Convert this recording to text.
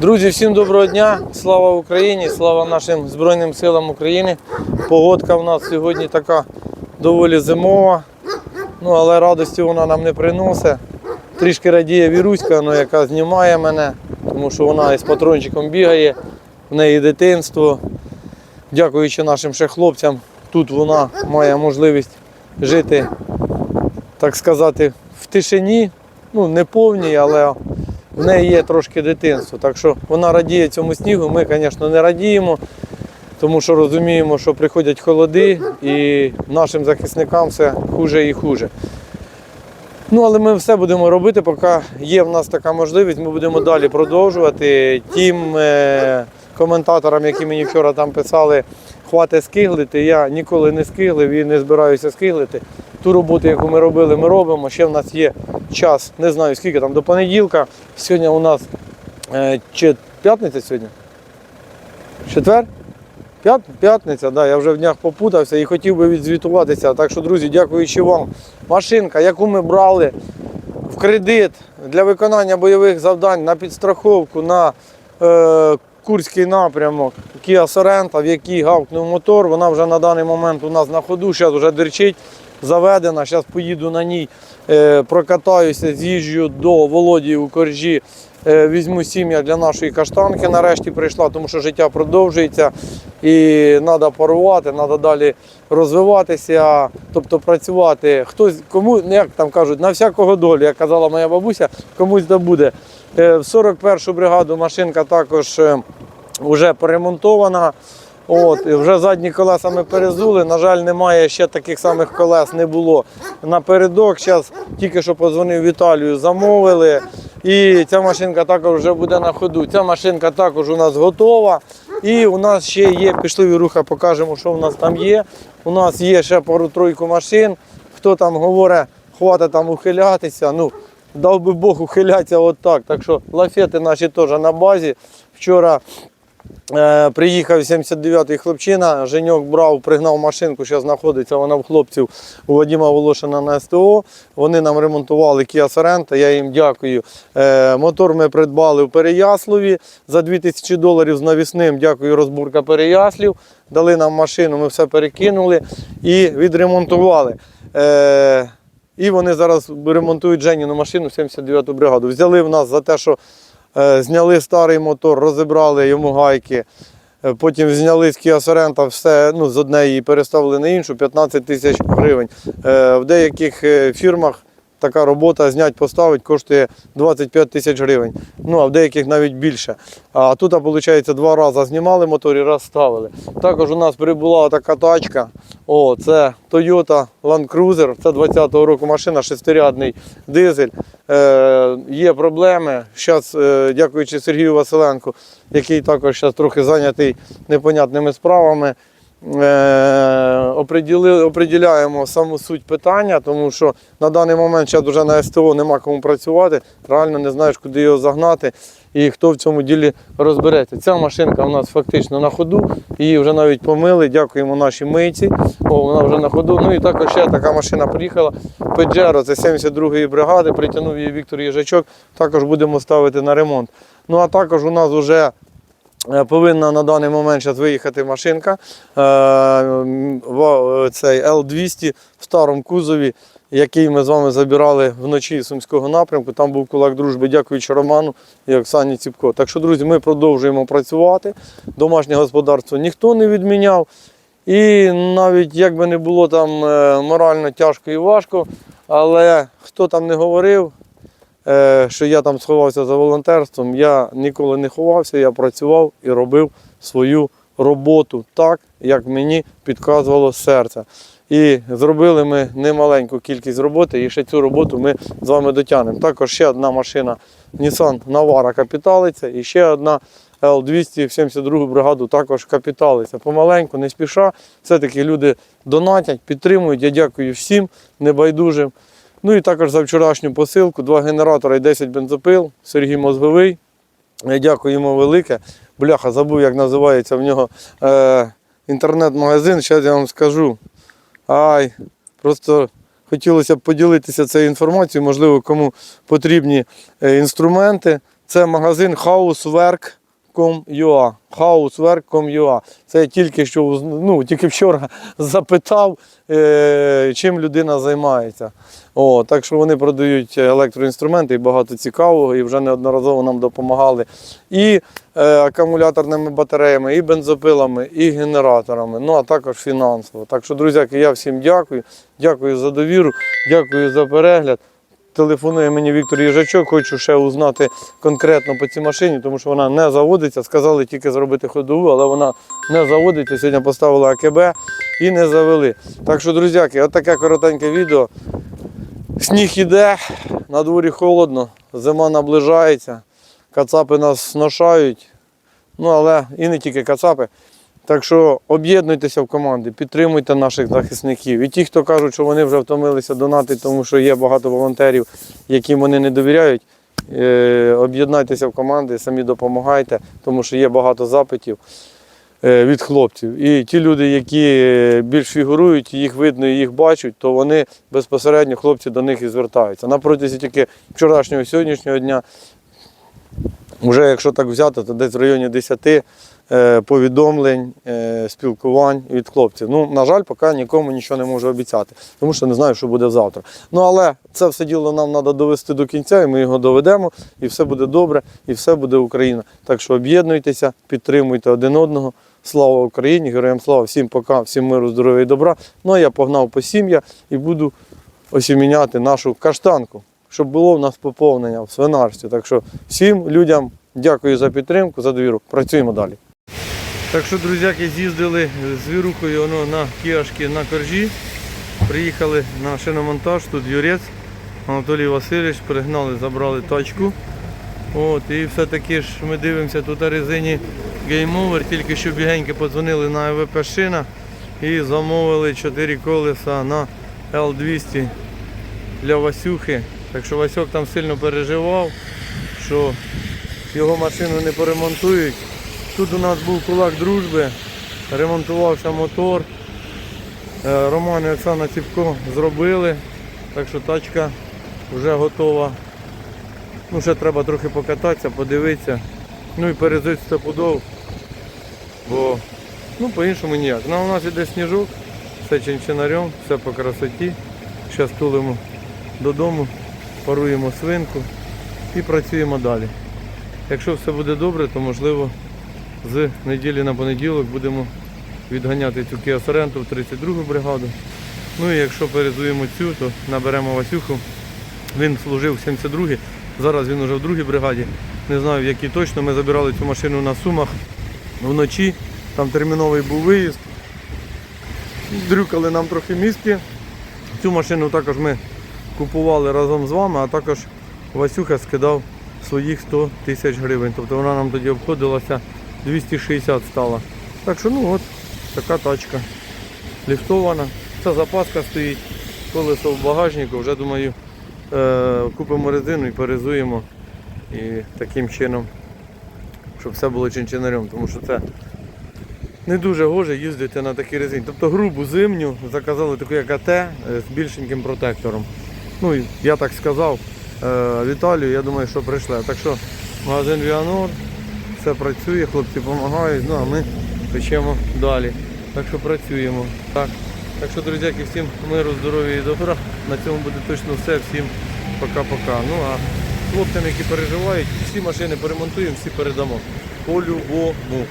Друзі, всім доброго дня! Слава Україні! Слава нашим Збройним силам України. Погодка в нас сьогодні така доволі зимова, ну, але радості вона нам не приносить. Трішки радіє Віруська, ну, яка знімає мене, тому що вона із патрончиком бігає, в неї дитинство. Дякуючи нашим ще хлопцям, тут вона має можливість жити, так сказати, в тишині, ну не повній, але в неї є трошки дитинство. Так що вона радіє цьому снігу. Ми, звісно, не радіємо, тому що розуміємо, що приходять холоди і нашим захисникам все хуже і хуже. Ну, але ми все будемо робити, поки є в нас така можливість, ми будемо далі продовжувати. Тим е, коментаторам, які мені вчора там писали, хватить скиглити. Я ніколи не скиглив і не збираюся скиглити. Ту роботу, яку ми робили, ми робимо. Ще в нас є час, не знаю скільки там, до понеділка. Сьогодні у нас е, чи п'ятниця сьогодні? Четвер? П'ят, п'ятниця, да, я вже в днях попутався і хотів би відзвітуватися. Так що, друзі, дякуючи вам. Машинка, яку ми брали в кредит для виконання бойових завдань на підстраховку на е, Курський напрямок Kia Sorento, в якій гавкнув мотор. Вона вже на даний момент у нас на ходу, зараз вже дирчить, заведена. Зараз поїду на ній, е, прокатаюся, з'їжджу до Володі у коржі. Е, Візьму сім'я для нашої каштанки. Нарешті прийшла, тому що життя продовжується і треба парувати, треба далі розвиватися, тобто працювати. Хтось кому, ну, як там кажуть, на всякого долю, як казала моя бабуся, комусь да буде. Е, В 41-шу бригаду машинка також вже перемонтована. От, і вже задні колеса ми перезули. На жаль, немає ще таких самих колес, не було напередок. Зараз тільки що подзвонив Віталію, замовили. І ця машинка також вже буде на ходу. Ця машинка також у нас готова. І у нас ще є пішливі рухи, покажемо, що в нас там є. У нас є ще пару-тройку машин. Хто там говорить, хватить там ухилятися. Ну, дав би Бог ухилятися отак. Так що лафети наші теж на базі. Вчора приїхав 79-й хлопчина, Женьок брав, пригнав машинку, зараз знаходиться вона в хлопців у Вадима Волошина на СТО. Вони нам ремонтували Kia Sorento, я їм дякую. Е, мотор ми придбали в Переяславі за 2000 доларів з навісним. Дякую, розбурка Переяслів. Дали нам машину, ми все перекинули і відремонтували. Е, і вони зараз ремонтують Женіну машину 79-ту бригаду. Взяли в нас за те, що Е, Зняли старий мотор, розібрали йому гайки. Е, Потім зняли з Kia все ну, з однієї і переставили на іншу 15 тисяч гривень. Е, В деяких е, фірмах така робота знять, поставить коштує 25 тисяч гривень. Ну а в деяких навіть більше. А тут, виходить, два рази знімали мотор і раз ставили. Також у нас прибула така тачка. О, це Toyota Land Cruiser. Це 20-го року машина, шестирядний дизель. Е, є проблеми. Зараз, е, дякуючи Сергію Василенку, який також зараз трохи зайнятий непонятними справами. Е, оприділяємо саму суть питання, тому що на даний момент зараз вже на СТО нема кому працювати, реально не знаєш, куди його загнати і хто в цьому ділі розбереться. Ця машинка у нас фактично на ходу, її вже навіть помили, дякуємо нашій мийці. О, вона вже на ходу. Ну і також ще така машина приїхала. Peugeot, це 72-ї бригади, притягнув її Віктор Їжачок, також будемо ставити на ремонт. Ну а також у нас вже Е, Повинна на даний момент зараз виїхати машинка. Цей L200 в старому кузові, який ми з вами забирали вночі з Сумського напрямку. Там був кулак дружби, дякуючи Роману і Оксані Ціпко. Так що, друзі, ми продовжуємо працювати. Домашнє господарство ніхто не відміняв. І навіть як би не було там е, морально тяжко і важко, але хто там не говорив, е, що я там сховався за волонтерством. Я ніколи не ховався, я працював і робив свою роботу так, як мені підказувало серце. І зробили ми немаленьку кількість роботи, і ще цю роботу ми з вами дотягнемо. Також ще одна машина Nissan Navara капіталиться, і ще одна Л-272 бригаду також капіталиться. Помаленьку, не спіша. Все-таки люди донатять, підтримують. Я дякую всім небайдужим. Ну і також за вчорашню посилку, два генератори і 10 бензопил, Сергій Мозговий. Я дякую йому велике. Бляха, забув, як називається в нього е, інтернет-магазин, зараз я вам скажу. Ай, просто хотілося б поділитися цією інформацією, можливо, кому потрібні е, інструменти. Це магазин housework.com.ua. housework.com.ua. Це я тільки що ну, тільки вчора запитав, е, чим людина займається. О, так що вони продають електроінструменти і багато цікавого, і вже неодноразово нам допомагали і е, акумуляторними батареями, і бензопилами, і генераторами, ну а також фінансово. Так що, друзяки, я всім дякую. Дякую за довіру, дякую за перегляд. Телефонує мені Віктор Їжачок, хочу ще узнати конкретно по цій машині, тому що вона не заводиться. Сказали тільки зробити ходову, але вона не заводиться. Сьогодні поставили АКБ і не завели. Так що, друзяки, от таке коротеньке відео. Сніг іде, на дворі холодно, зима наближається, кацапи нас сношають. Ну, але і не тільки кацапи. Так що об'єднуйтеся в команди, підтримуйте наших захисників. І ті, хто кажуть, що вони вже втомилися донатити, тому що є багато волонтерів, яким вони не довіряють. е, Об'єднайтеся в команди, самі допомагайте, тому що є багато запитів е, від хлопців. І ті люди, які е, більш фігурують, їх видно і їх бачать, то вони безпосередньо хлопці до них і звертаються. На протязі тільки вчорашнього і сьогоднішнього дня, вже якщо так взяти, то десь в районі 10 е, повідомлень, е, спілкувань від хлопців. Ну, на жаль, поки нікому нічого не можу обіцяти, тому що не знаю, що буде завтра. Ну але це все діло нам треба довести до кінця, і ми його доведемо, і все буде добре, і все буде Україна. Так що об'єднуйтеся, підтримуйте один одного. Слава Україні, героям слава, всім пока, всім миру, здоров'я і добра. Ну а я погнав по сім'я і буду осіміняти нашу каштанку, щоб було в нас поповнення в свинарстві. Так що всім людям дякую за підтримку, за довіру. Працюємо далі. Так що, друзяки, з'їздили з вірухою воно на кіашки на коржі. Приїхали на шиномонтаж, тут юрець Анатолій Васильович, пригнали, забрали тачку. От, і все-таки ж ми дивимося тут на резині Game Over, тільки що бігеньки подзвонили на ЕВП шина і замовили 4 колеса на L200 для Васюхи. Так що Васьок там сильно переживав, що його машину не поремонтують. Тут у нас був кулак дружби, ремонтувався мотор. Е, Роман і Оксана Ціпко зробили, так що тачка вже готова. Ну, ще треба трохи покататися, подивитися. Ну і перезить стопудов, бо ну, по-іншому ніяк. Ну, у нас іде сніжок, все чинчинарем, все по красоті. Зараз тулимо додому, паруємо свинку і працюємо далі. Якщо все буде добре, то можливо з неділі на понеділок будемо відганяти цю Kia в 32 бригаду. Ну і якщо перезуємо цю, то наберемо Васюху. Він служив в 72-й, зараз він уже в другій бригаді. Не знаю в якій точно. Ми забирали цю машину на Сумах вночі. Там терміновий був виїзд. Дрюкали нам трохи мізки. Цю машину також ми купували разом з вами, а також Васюха скидав своїх 100 тисяч гривень. Тобто вона нам тоді обходилася 260 стала. Так що ну от така тачка. Ліфтована. Це запаска стоїть, колесо в багажнику. Вже думаю, е, купимо резину і перезуємо. І таким чином, щоб все було чинчинарем, тому що це не дуже гоже їздити на такій резині. Тобто грубу зимню заказали таку як АТ е, з більшеньким протектором. Ну я так сказав е, Віталію, я думаю, що прийшли. Так що магазин Віанор, все працює, хлопці допомагають, ну а ми печемо далі. Так що працюємо. Так, так що, друзяки, всім миру, здоров'я і добра. На цьому буде точно все. Всім пока-пока. Ну а хлопцям, які переживають, всі машини поремонтуємо, всі передамо. По-любому.